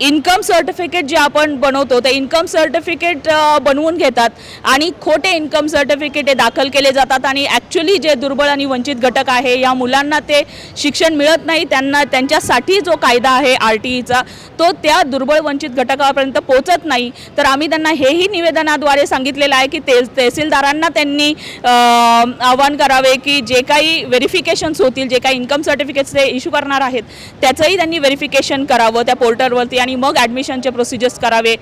Income certificate जे आपण बनवतो ते इन्कम सर्टिफिकेट बनवून घेतात आणि खोटे इन्कम सर्टिफिकेट हे दाखल केले जातात आणि ॲक्च्युली जे दुर्बळ आणि वंचित घटक आहे या मुलांना ते शिक्षण मिळत नाही. त्यांना त्यांच्यासाठी जो कायदा आहे आर टी ईचा तो त्या दुर्बळ वंचित घटकापर्यंत पोहोचत नाही. तर आम्ही त्यांना हेही निवेदनाद्वारे सांगितलेलं आहे की ते तहसीलदारांना त्यांनी आवाहन करावे की जे काही व्हेरिफिकेशन्स होतील जे काही इन्कम सर्टिफिकेट्स ते इश्यू करणार आहेत त्याचंही त्यांनी व्हेरिफिकेशन करावं त्या पोर्टलवरती आणि मग ॲडमिशनचे प्रोसिजर्स करावे.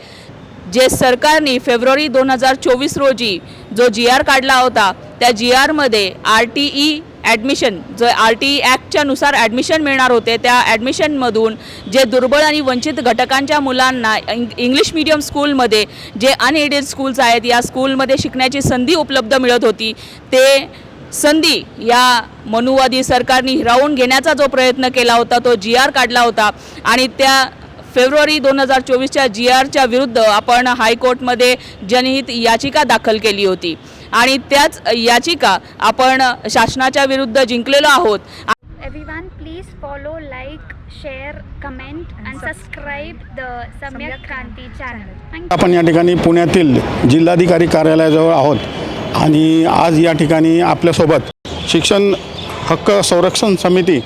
जे सरकारने फेब्रुवारी दोन हजार चोवीस रोजी जो जी आर काढला होता त्या जी आरमध्ये आर टी ई ॲडमिशन जो आर टी ई ॲक्टच्या नुसार ॲडमिशन मिळणार होते त्या ॲडमिशनमधून जे दुर्बळ आणि वंचित घटकांच्या मुलांना इंग इंग्लिश मीडियम स्कूलमध्ये जे अनएडेड स्कूल्स आहेत या स्कूलमध्ये शिकण्याची संधी उपलब्ध मिळत होती. ते संधी या मनुवादी सरकारने हिरावून घेण्याचा जो प्रयत्न केला होता तो जी आर काढला होता. आणि त्या फेब्रुवारी दोन हजार चोवीसच्या जी आरच्या विरुद्ध आपण हायकोर्टमध्ये जनहित याचिका दाखल केली होती आणि त्याच याचिका आपण शासनाच्या विरुद्ध जिंकलेलो आहोत Everyone, please follow, like, share, comment, and subscribe the Samyak Kranti channel. Thank you. आपण या ठिकाणी पुण्यातील जिल्हाधिकारी कार्यालयाजवळ आहोत आणि आज या ठिकाणी आपल्यासोबत शिक्षण हक्क संरक्षण समिती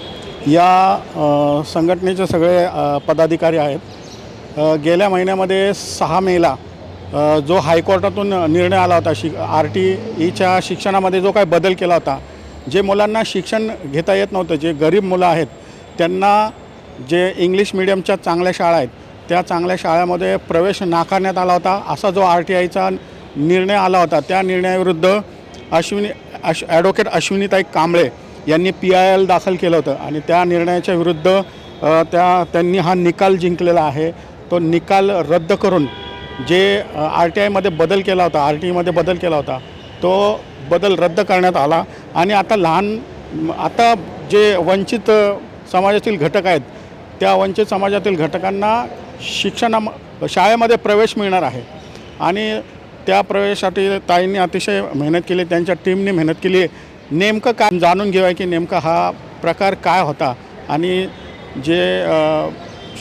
या संघटनेचे सगळे पदाधिकारी आहेत. गेल्या महिन्यामध्ये सहा मेला जो हायकोर्टातून निर्णय आला होता शि आर टी ईच्या शिक्षणामध्ये जो काय बदल केला होता जे मुलांना शिक्षण घेता येत नव्हतं जे गरीब मुलं आहेत त्यांना जे इंग्लिश मिडियमच्या चांगल्या शाळा आहेत त्या चांगल्या शाळेमध्ये प्रवेश नाकारण्यात आला होता असा जो आर टी आयचा निर्णय आला होता त्या निर्णयाविरुद्ध अश्विनी अश ॲडव्होकेट अश्विनीताई कांबळे यांनी पी आय एल दाखल केलं होतं. आणि त्या निर्णयाच्या विरुद्ध त्या त्यांनी हा निकाल जिंकलेला आहे. तो निकाल रद्द करून जे आर टी आयमध्ये बदल केला होता आर टी आयमध्ये बदल केला होता तो बदल रद्द करण्यात आला. आणि आता लहान आता जे वंचित समाजातील घटक आहेत त्या वंचित समाजातील घटकांना शिक्षणा शाळेमध्ये प्रवेश मिळणार आहे. आणि त्या प्रवेशासाठी ताईंनी अतिशय मेहनत केली त्यांच्या टीमने मेहनत केली. नेमकं काय जाणून घेऊया की नेमका हा प्रकार काय होता आणि जे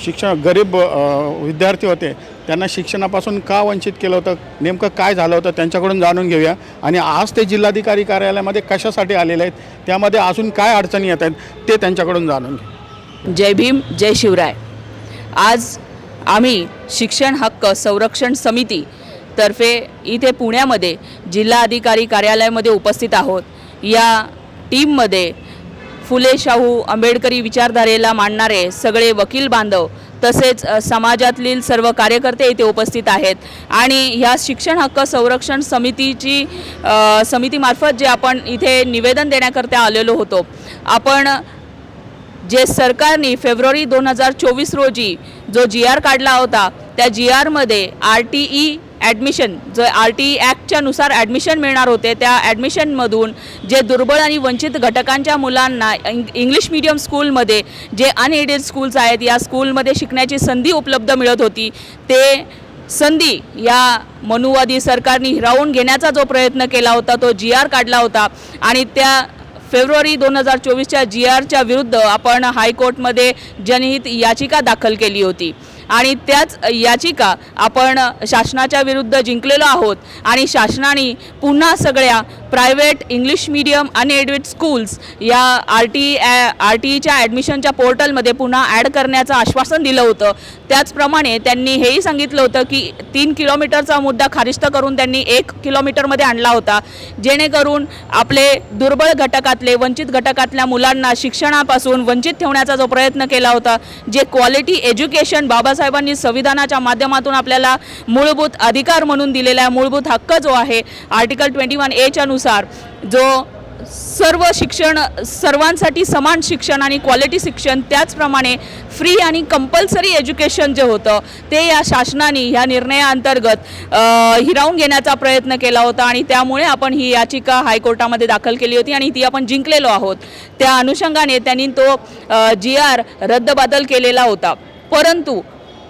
शिक्षण गरीब विद्यार्थी होते त्यांना शिक्षणापासून का वंचित केलं होतं नेमकं काय झालं होतं त्यांच्याकडून जाणून घेऊया. आणि आज ते जिल्हाधिकारी कार्यालयामध्ये कशासाठी आलेले आहेत त्यामध्ये अजून काय अडचणी येत आहेत ते त्यांच्याकडून जाणून घेऊ जय भीम जय शिवराय. आज आम्ही शिक्षण हक्क संरक्षण समिती तर्फे इथे पुण्यामध्ये जिल्हा अधिकारी कार्यालयामध्ये उपस्थित आहोत. या टीममध्ये फुले शाहू आंबेडकरी विचारधारेला मांडणारे सगळे वकील बांधव तसेच समाजातील सर्व कार्यकर्ते इथे उपस्थित आहेत. आणि ह्या शिक्षण हक्क संरक्षण समितीची समितीमार्फत जे आपण इथे निवेदन देण्याकरता आलेलो होतो आपण जे सरकारने फेब्रुवारी दोन हजार चोवीस रोजी जो जी आर काढला होता त्या जी आरमध्ये आर टी ई ॲडमिशन जो आर टी ॲक्टच्यानुसार ॲक्टच्या नुसार ॲडमिशन मिळणार होते त्या ॲडमिशनमधून जे दुर्बळ आणि वंचित घटकांच्या मुलांना इंग इंग्लिश मीडियम स्कूलमध्ये जे अनएडेड स्कूल्स आहेत या स्कूलमध्ये शिकण्याची संधी उपलब्ध मिळत होती ते संधी या मनुवादी सरकारने हिरावून घेण्याचा जो प्रयत्न केला होता तो जी आर काढला होता आणि त्या फेब्रुवारी दोन हजार चोवीसच्या जी आरच्या विरुद्ध आपण हायकोर्टमध्ये जनहित याचिका दाखल केली होती. आणि त्याच याचिका आपण शासनाच्या विरुद्ध जिंकलेलो आहोत. आणि शासनाने पुन्हा सगळ्या private English medium unaided schools या आर टी आर टी ईच्या ॲडमिशनच्या पोर्टलमध्ये पुन्हा ॲड करण्याचं आश्वासन दिलं होतं. त्याचप्रमाणे त्यांनी हेही सांगितलं होतं की तीन किलोमीटरचा मुद्दा खारिस्त करून त्यांनी एक किलोमीटरमध्ये आणला होता. जेणेकरून आपले दुर्बळ घटकातले वंचित घटकातल्या मुलांना शिक्षणापासून वंचित ठेवण्याचा जो प्रयत्न केला होता जे क्वालिटी एज्युकेशन बाबासाहेबांनी संविधानाच्या माध्यमातून आपल्याला मूलभूत अधिकार म्हणून दिलेला आहे मूलभूत हक्क जो आहे आर्टिकल ट्वेंटी वन एच्यानुसार जो सर्व शिक्षण सर्वांसाठी समान शिक्षण आणि क्वालिटी शिक्षण त्याचप्रमाणे फ्री आणि कंपल्सरी एज्युकेशन जे होतं ते या शासनाने ह्या निर्णयाअंतर्गत हिरावून घेण्याचा प्रयत्न केला होता आणि त्यामुळे आपण ही याचिका हायकोर्टामध्ये दाखल केली होती आणि ती आपण जिंकलेलो आहोत. त्या अनुषंगाने त्यांनी तो जी आर रद्दबादल केलेला होता. परंतु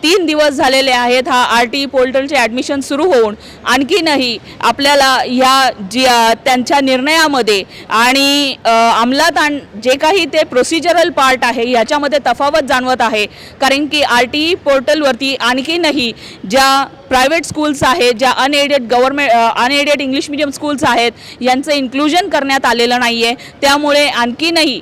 तीन दिवस झालेले आहेत हा आर टी पोर्टलचे ॲडमिशन सुरू होऊन. आणखीनही आपल्याला ह्या जी त्यांच्या निर्णयामध्ये आणि अंमलात आण जे काही ते प्रोसिजरल पार्ट आहे याच्यामध्ये तफावत जाणवत आहे. कारण की आर टी पोर्टलवरती आणखीनही ज्या प्रायव्हेट स्कूल्स आहेत ज्या unaided government unaided English medium schools आहेत यांचं इन्क्लुजन करण्यात आलेलं नाही आहे त्यामुळे आणखीनही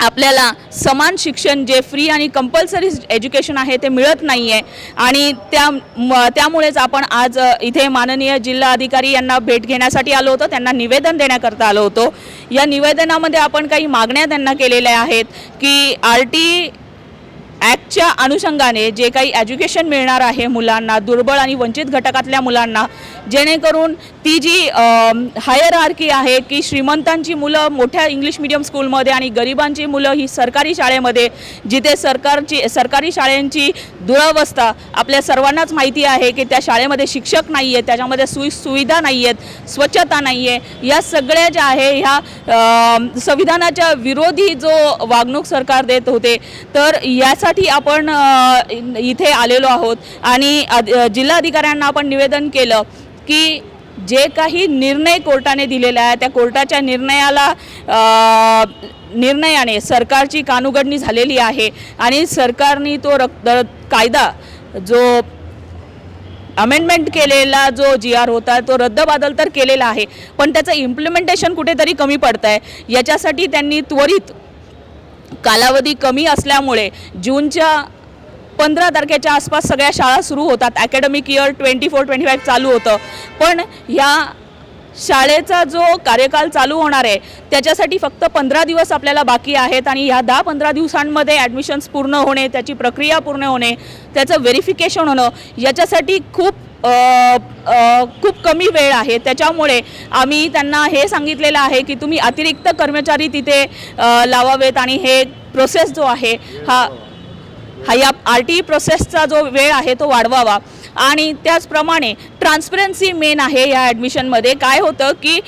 आपल्याला समान शिक्षण जे फ्री आणि कंपल्सरी एज्युकेशन आहे ते मिळत नाही आहे आणि त्या म- त्यामुळेच आपण आज इथे माननीय जिल्हा अधिकारी यांना भेट घेण्यासाठी आलो होतो. त्यांना निवेदन देण्याकरता आलो होतो. या निवेदनामध्ये आपण काही मागण्या त्यांना केलेल्या आहेत की आर टी ॲक्टच्या अनुषंगाने जे काही एज्युकेशन मिळणार आहे मुलांना दुर्बळ आणि वंचित घटकातल्या मुलांना जेणेकरून ती जी हायर आर्की आहे की श्रीमंतांची मुलं मोठ्या इंग्लिश मिडियम स्कूलमध्ये आणि गरिबांची मुलं ही सरकारी शाळेमध्ये जिथे सरकारची सरकारी शाळेंची दुरावस्था आपल्या सर्वांनाच माहिती आहे की त्या शाळेमध्ये शिक्षक नाही आहेत त्याच्यामध्ये सुई सुविधा नाही आहेत स्वच्छता नाही आहे या सगळ्या ज्या आहे ह्या संविधानाच्या विरोधी जो वागणूक सरकार देत होते तर यासाठी आपण इथे आलेलो आहोत. आणि अध- अ, जिल्हाधिकाऱ्यांना आपण निवेदन केलं की जे काही निर्णय कोर्टाने दिलेला आहे त्या कोर्टाच्या निर्णयाला निर्णयाने सरकारची कानुगडणी झालेली आहे. आणि सरकारने तो रक्त कायदा जो अमेंडमेंट केलेला जो जी आर होता तो रद्दबादल तर केलेला आहे. पण त्याचं इम्प्लिमेंटेशन कुठेतरी कमी पडतं आहे याच्यासाठी त्यांनी त्वरित कालावधी कमी असल्यामुळे जूनच्या पंधरा तारखेच्या आसपास सगळ्या शाळा सुरू होतात. Academic year twenty four twenty five चालू होतं. पण ह्या शाळेचा जो कार्यकाल चालू होणार आहे त्याच्यासाठी फक्त पंधरा दिवस आपल्याला बाकी आहेत आणि ह्या दहा पंधरा दिवसांमध्ये ॲडमिशन्स पूर्ण होणे त्याची प्रक्रिया पूर्ण होणे त्याचं व्हेरिफिकेशन होणं याच्यासाठी खूप खूप कमी वेळ आहे. त्याच्यामुळे आम्ही त्यांना हे सांगितलेलं आहे की तुम्ही अतिरिक्त कर्मचारी तिथे लावावेत आणि हे प्रोसेस जो आहे हा हा या आर टी प्रोसेसचा जो वेळ आहे तो वाढवावा. आणि त्याचप्रमाणे ट्रान्सपरन्सी मेन आहे या ॲडमिशनमध्ये काय होतं की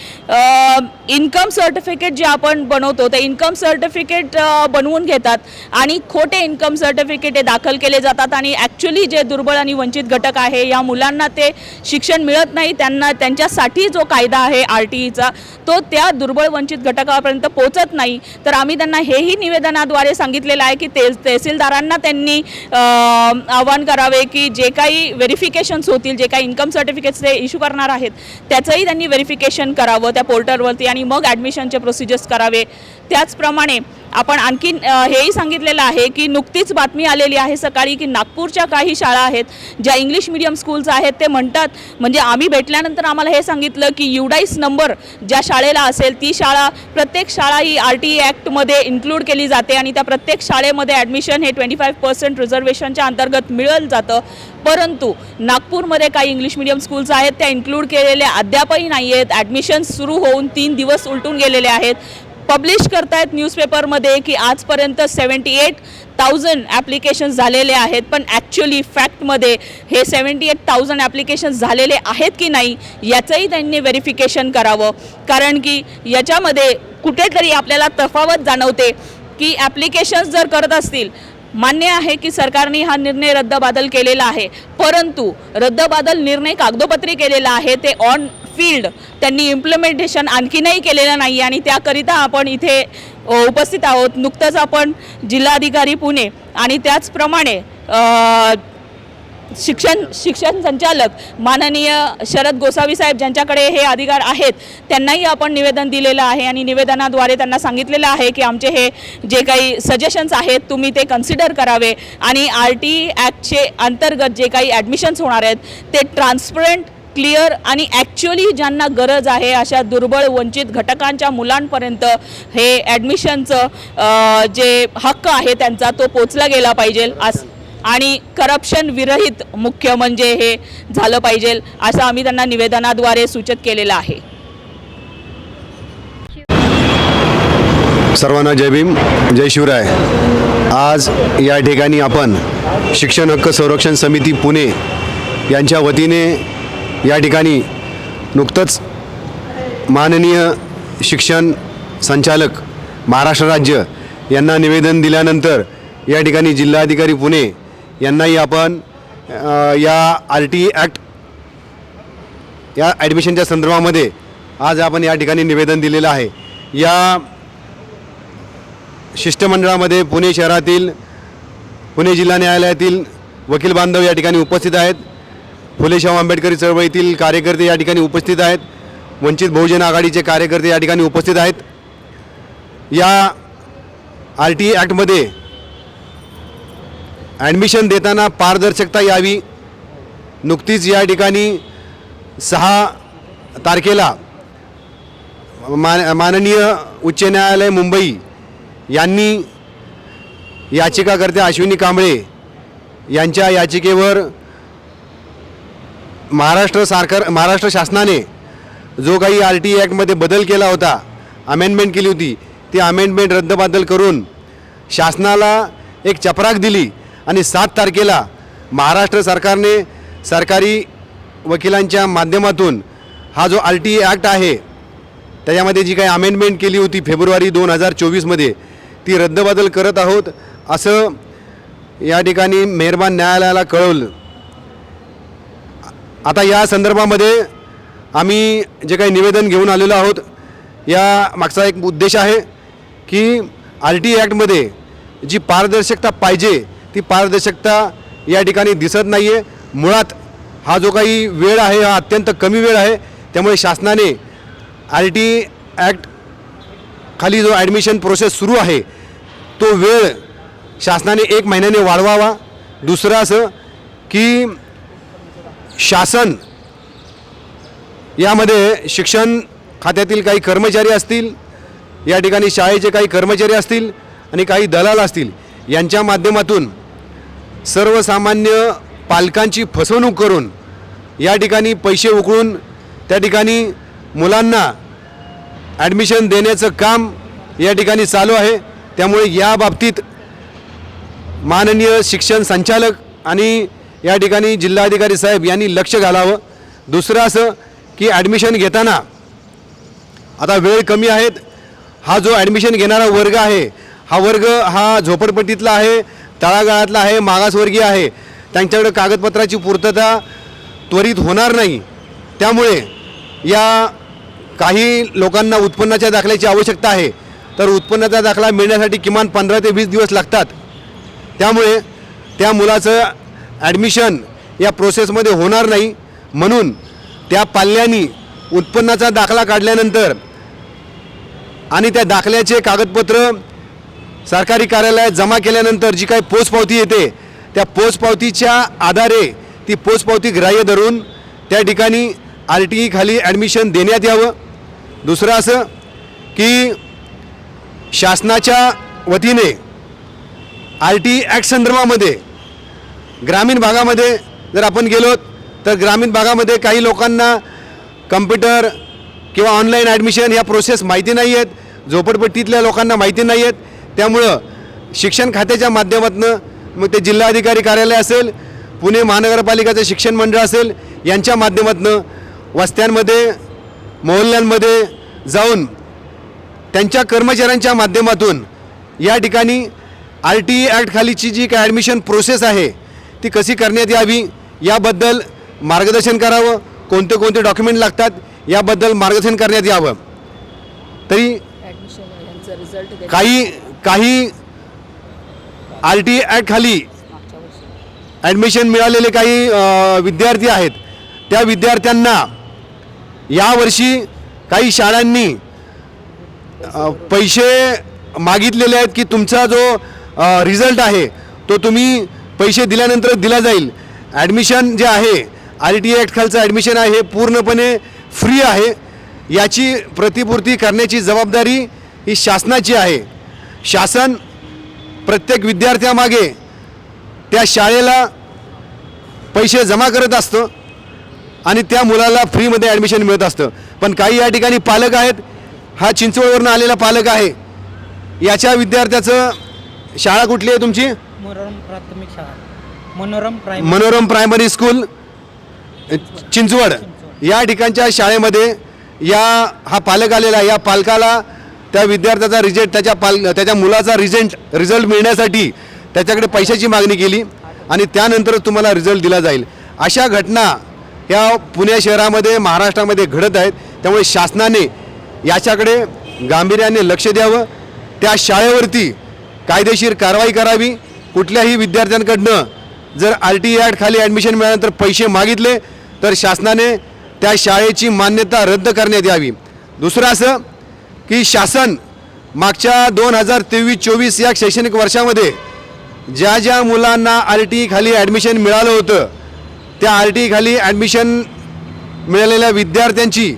इन्कम सर्टिफिकेट जे आपण बनवतो ते इन्कम सर्टिफिकेट बनवून घेतात आणि खोटे इन्कम सर्टिफिकेट हे दाखल केले जातात आणि ॲक्च्युली जे दुर्बळ आणि वंचित घटक आहे या मुलांना ते शिक्षण मिळत नाही. त्यांना त्यांच्यासाठी जो कायदा आहे आर टी ईचा तो त्या दुर्बळ वंचित घटकापर्यंत पोहोचत नाही. तर आम्ही त्यांना हेही निवेदनाद्वारे सांगितलेलं आहे की ते तहसीलदारांना त्यांनी आवाहन करावे की जे काही व्हेरिफिकेशन्स होतील जे काही इन्कम सर्टिफिकेट्स ते इश्यू करणार आहेत त्याचंही त्यांनी व्हेरिफिकेशन करावं त्या पोर्टलवरती आणि मग ॲडमिशनचे प्रोसिजर्स करावे. त्याचप्रमाणे आपण आणखीन हेही सांगितलेलं आहे की नुकतीच बातमी आलेली आहे सकाळी की नागपूरच्या काही शाळा आहेत ज्या इंग्लिश मिडियम स्कूल्स आहेत ते म्हणतात म्हणजे आम्ही भेटल्यानंतर आम्हाला हे सांगितलं की युडाईस नंबर ज्या शाळेला असेल ती शाळा प्रत्येक शाळा ही आर टी ॲक्टमध्ये इन्क्लूड केली जाते आणि त्या प्रत्येक शाळेमध्ये ॲडमिशन हे ट्वेंटी फाईव्ह पर्सेंट रिझर्वेशनच्या अंतर्गत मिळलं जातं. परंतु नागपूरमध्ये काही इंग्लिश मिडियम स्कूल्स आहेत त्या इन्क्लूड केलेल्या अद्यापही नाही आहेत ॲडमिशन्स सुरू होऊन तीन दिवस उलटून गेलेले आहेत. पब्लिश करतायत न्यूजपेपरमध्ये की आजपर्यंत सेवन्टी एट थाउजंड ॲप्लिकेशन्स झालेले आहेत. पण ॲक्च्युली फॅक्टमध्ये हे सेवन्टी एट थाउजंड ॲप्लिकेशन्स झालेले आहेत की नाही याचंही त्यांनी व्हेरिफिकेशन करावं. कारण की याच्यामध्ये कुठेतरी आपल्याला तफावत जाणवते की ॲप्लिकेशन्स जर करत असतील मान्य आहे की सरकारने हा निर्णय रद्दबादल केलेला आहे. परंतु रद्दबादल निर्णय कागदोपत्री केलेला आहे ते ऑन फील्ड त्यांनी इम्प्लिमेंटेशन आणखीनही केलेलं नाही आणि त्याकरिता आपण इथे उपस्थित आहोत. नुकतंच आपण जिल्हाधिकारी पुणे आणि त्याचप्रमाणे शिक्षण शिक्षण संचालक माननीय शरद गोसावी साहेब ज्यांच्याकडे हे अधिकार आहेत त्यांनाही आपण निवेदन दिलेलं आहे आणि निवेदनाद्वारे त्यांना सांगितलेलं आहे की आमचे हे जे काही सजेशन्स आहेत तुम्ही ते कन्सिडर करावे आणि आर टी ॲक्टचे अंतर्गत जे काही ॲडमिशन्स होणार आहेत ते ट्रान्सपरंट क्लिअर आणि ॲक्च्युअली ज्यांना गरज आहे अशा दुर्बळ वंचित घटकांच्या मुलांपर्यंत हे ॲडमिशनचं जे हक्क आहे त्यांचा तो पोचला गेला पाहिजे. अस आणि करप्शन विरहित मुख्य म्हणजे हे झालं पाहिजे असं आम्ही त्यांना निवेदनाद्वारे सूचित केलेलं आहे. सर्वांना जय भीम जय शिवराय. आज या ठिकाणी आपण शिक्षण हक्क संरक्षण समिती पुणे यांच्या वतीने या ठिकाणी नुकतंच माननीय शिक्षण संचालक महाराष्ट्र राज्य यांना निवेदन दिल्यानंतर या ठिकाणी जिल्हाधिकारी पुणे यांनाही आपण या आर टी ॲक्ट या ॲडमिशनच्या संदर्भामध्ये आज आपण या ठिकाणी निवेदन दिलेलं आहे. या शिष्टमंडळामध्ये पुणे शहरातील पुणे जिल्हा न्यायालयातील वकील बांधव या ठिकाणी उपस्थित आहेत. फुले शाहू आंबेडकरी चळवळीतील कार्यकर्ते या ठिकाणी उपस्थित आहेत. वंचित बहुजन आघाडीचे कार्यकर्ते या ठिकाणी उपस्थित आहेत. या आर टी ॲक्टमध्ये ॲडमिशन देताना पारदर्शकता यावी. नुकतीच या ठिकाणी सहा तारखेला मान माननीय उच्च न्यायालय मुंबई यांनी याचिकाकर्त्या अश्विनी कांबळे यांच्या याचिकेवर महाराष्ट्र सरकार महाराष्ट्र शासनाने जो काही आर टी ॲक्टमध्ये बदल केला होता अमेंडमेंट केली होती ती अमेंडमेंट रद्दबादल करून शासनाला एक चपराक दिली आणि सात तारखेला महाराष्ट्र सरकारने सरकारी वकिलांच्या माध्यमातून हा जो आर टी ॲक्ट आहे त्याच्यामध्ये जी काही अमेंडमेंट केली होती फेब्रुवारी दोन हजार चोवीसमध्ये ती रद्दबादल करत आहोत असं या ठिकाणी मेहरबान न्यायालयाला कळवलं. आता या संदर्भामध्ये आम्ही जे काही निवेदन घेऊन आलेलो आहोत या मागचा एक उद्देश आहे की आर टी ॲक्टमध्ये जी पारदर्शकता पाहिजे ती पारदर्शकता या ठिकाणी दिसत नाही आहे मुळात हा जो काही वेळ आहे हा अत्यंत कमी वेळ आहे. त्यामुळे शासनाने आर टी ॲक्ट खाली जो ॲडमिशन प्रोसेस सुरू आहे तो वेळ शासनाने एक महिन्याने वाढवावा. दुसरं असं की शासन. यामध्ये शिक्षण खात्यातील काही कर्मचारी असतील या ठिकाणी शाळेचे काही कर्मचारी असतील आणि काही दलाल असतील यांच्या माध्यमातून सर्वसामान्य पालकांची फसवणूक करून या ठिकाणी पैसे उकळून त्या ठिकाणी मुलांना ॲडमिशन देण्याचं काम या ठिकाणी चालू आहे. त्यामुळे या बाबतीत माननीय शिक्षण संचालक आणि या ठिकाणी जिल्हाधिकारी साहेब यांनी लक्ष घालावं. दुसरं असं की ॲडमिशन घेताना आता वेळ कमी आहेत. हा जो ॲडमिशन घेणारा वर्ग आहे हा वर्ग हा झोपडपट्टीतला आहे तळागाळातला आहे मागासवर्गीय आहे. त्यांच्याकडे कागदपत्राची पूर्तता त्वरित होणार नाही. त्यामुळे या काही लोकांना उत्पन्नाच्या दाखल्याची आवश्यकता आहे. तर उत्पन्नाचा दाखला मिळण्यासाठी किमान पंधरा ते वीस दिवस लागतात. त्यामुळे त्या मुलाचं ॲडमिशन या प्रोसेसमध्ये होणार नाही. म्हणून त्या पाल्यांनी उत्पन्नाचा दाखला काढल्यानंतर आणि त्या दाखल्याचे कागदपत्र सरकारी कार्यालयात जमा केल्यानंतर जी काही पोचपावती येते त्या पोचपावतीच्या आधारे ती पोचपावती ग्राह्य धरून त्या ठिकाणी आर टी ईखाली ॲडमिशन देण्यात यावं. दुसरं असं की शासनाच्या वतीने आर टी ॲक्ट संदर्भामध्ये ग्रामीण भागामध्ये जर आपण गेलो तर ग्रामीण भागामध्ये काही लोकांना कम्प्युटर किंवा ऑनलाईन ॲडमिशन ह्या प्रोसेस माहिती नाही आहेत झोपडपट्टीतल्या लोकांना माहिती नाही आहेत. त्यामुळं शिक्षण खात्याच्या माध्यमातून मग ते जिल्हाधिकारी कार्यालय असेल पुणे महानगरपालिकेचं शिक्षण मंडळ असेल यांच्या माध्यमातून वस्त्यांमध्ये मोहल्ल्यांमध्ये जाऊन त्यांच्या कर्मचाऱ्यांच्या माध्यमातून या ठिकाणी आर टी ई ॲक्टखालीची जी काय ॲडमिशन प्रोसेस आहे ती कशी करण्यात यावी याबद्दल मार्गदर्शन करावं? कोणते कोणते डॉक्युमेंट लागतात? याबद्दल मार्गदर्शन करण्यात यावं. तरी काही काही आर टी ॲक्ट खाली ॲडमिशन मिळालेले काही विद्यार्थी आहेत. त्या विद्यार्थ्यांना यावर्षी काही शाळांनी पैसे मागितलेले आहेत की तुमचा जो रिझल्ट आहे तो तुम्ही पैसे दिल्यानंतर दिला जाईल. ॲडमिशन जे आहे आर टी ॲक्ट खालचं ॲडमिशन आहे हे पूर्णपणे फ्री आहे. याची प्रतिपूर्ती करण्याची जबाबदारी ही शासनाची आहे. शासन प्रत्येक विद्यार्थ्यामागे त्या शाळेला पैसे जमा करत असतं आणि त्या मुलाला फ्रीमध्ये ॲडमिशन मिळत असतं. पण काही या ठिकाणी पालक आहेत हा चिंचवडवरून आलेला पालक आहे. याच्या विद्यार्थ्याचं शाळा कुठली आहे तुमची? प्राथमिक शाळा. मनोरम प्रायमरी मनोरम प्रायमरी स्कूल चिंचवड. या ठिकाणच्या शाळेमध्ये या हा पालक आलेला या पालकाला त्या विद्यार्थ्याचा रिझल्ट त्याच्या पाल त्याच्या मुलाचा रिझल्ट रिझल्ट मिळण्यासाठी त्याच्याकडे पैशाची मागणी केली आणि त्यानंतर तुम्हाला रिझल्ट दिला जाईल. अशा घटना ह्या पुणे शहरामध्ये महाराष्ट्रामध्ये घडत आहेत. त्यामुळे शासनाने याच्याकडे गांभीर्याने लक्ष द्यावं. त्या शाळेवरती कायदेशीर कारवाई करावी. कुठल्याही विद्यार्थ्यांकडनं जर आर टी ॲक्ट खाली ॲडमिशन मिळाल्यानंतर पैसे मागितले तर शासनाने त्या शाळेची मान्यता रद्द करण्यात यावी. दुसरं असं की शासन मागच्या दोन हजार तेवीस चोवीस या शैक्षणिक वर्षामध्ये ज्या ज्या मुलांना आर टी खाली ॲडमिशन मिळालं होतं त्या आर टी खाली ॲडमिशन मिळालेल्या विद्यार्थ्यांची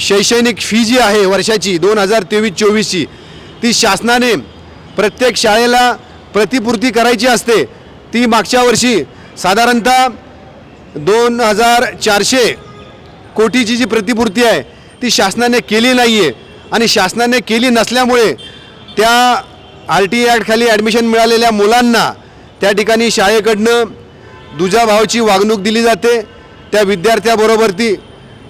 शैक्षणिक फी जी आहे वर्षाची दोन हजार तेवीस चोवीसची ती शासनाने प्रत्येक शाळेला प्रतिपूर्ती करायची असते ती मागच्या वर्षी साधारणतः दोन हजार चारशे कोटीची जी प्रतिपूर्ती आहे ती शासनाने केली नाही आहे आणि शासनाने केली नसल्यामुळे त्या आर टी ॲक्टखाली ॲडमिशन मिळालेल्या मुलांना त्या ठिकाणी शाळेकडनं दुजा भावाची वागणूक दिली जाते. त्या विद्यार्थ्याबरोबर ती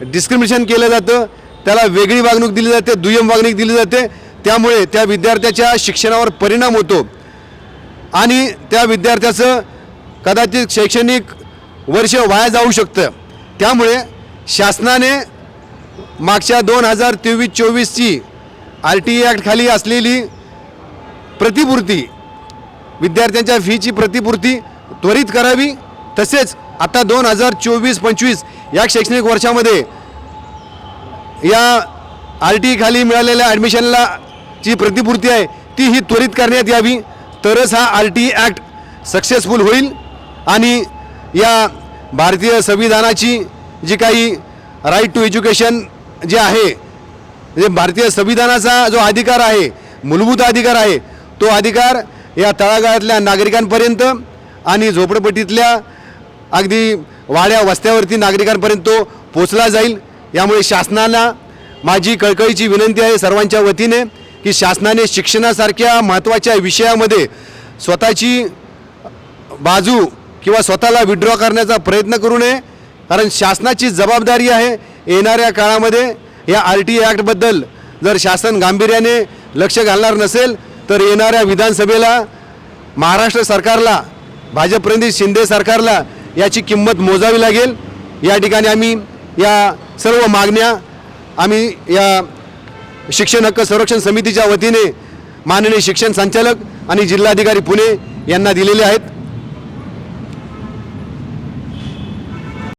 डिस्क्रिमिनेशन केलं जातं. त्याला वेगळी वागणूक दिली जाते दुय्यम वागणूक दिली जाते. त्यामुळे त्या विद्यार्थ्याच्या शिक्षणावर परिणाम होतो. आणि त्या विद्यार्थ्याचं कदाचित शैक्षणिक वर्ष वाया जाऊ शकतं. त्यामुळे शासनाने मागच्या दोन हजार तेवीस चोवीसची आर टी ॲक्टखाली असलेली प्रतिपूर्ती विद्यार्थ्यांच्या फीची प्रतिपूर्ती त्वरित करावी. तसेच आता दोन हजार चोवीस पंचवीस या शैक्षणिक वर्षामध्ये या आर टी खाली मिळालेल्या ॲडमिशनला जी प्रतिपूर्ती आहे ती ही त्वरित करण्यात यावी. तरच हा आर टी ॲक्ट सक्सेसफुल होईल आणि या भारतीय संविधानाची जी काही राईट टू एज्युकेशन जे आहे जे भारतीय संविधानाचा जो अधिकार आहे मूलभूत अधिकार आहे तो अधिकार या तळागाळातल्या नागरिकांपर्यंत आणि झोपडपट्टीतल्या अगदी वाड्या वस्त्यावरती नागरिकांपर्यंत तो पोचला जाईल. यामुळे शासनाला माझी कळकळीची विनंती आहे सर्वांच्या वतीने. की शासनाने शिक्षणासारख्या महत्त्वाच्या विषयामध्ये स्वतःची बाजू किंवा स्वतःला विड्रॉ करण्याचा प्रयत्न करू नये. कारण शासनाची जबाबदारी आहे येणाऱ्या काळामध्ये या आर टी ॲक्टबद्दल. जर शासन गांभीर्याने लक्ष घालणार नसेल तर येणाऱ्या विधानसभेला महाराष्ट्र सरकारला भाजपप्रणित शिंदे सरकारला याची किंमत मोजावी लागेल. या ठिकाणी आम्ही या सर्व मागण्या आम्ही या शिक्षण हक्क संरक्षण समितीच्या वतीने माननीय शिक्षण संचालक आणि जिल्हाधिकारी पुणे यांना दिलेले आहेत.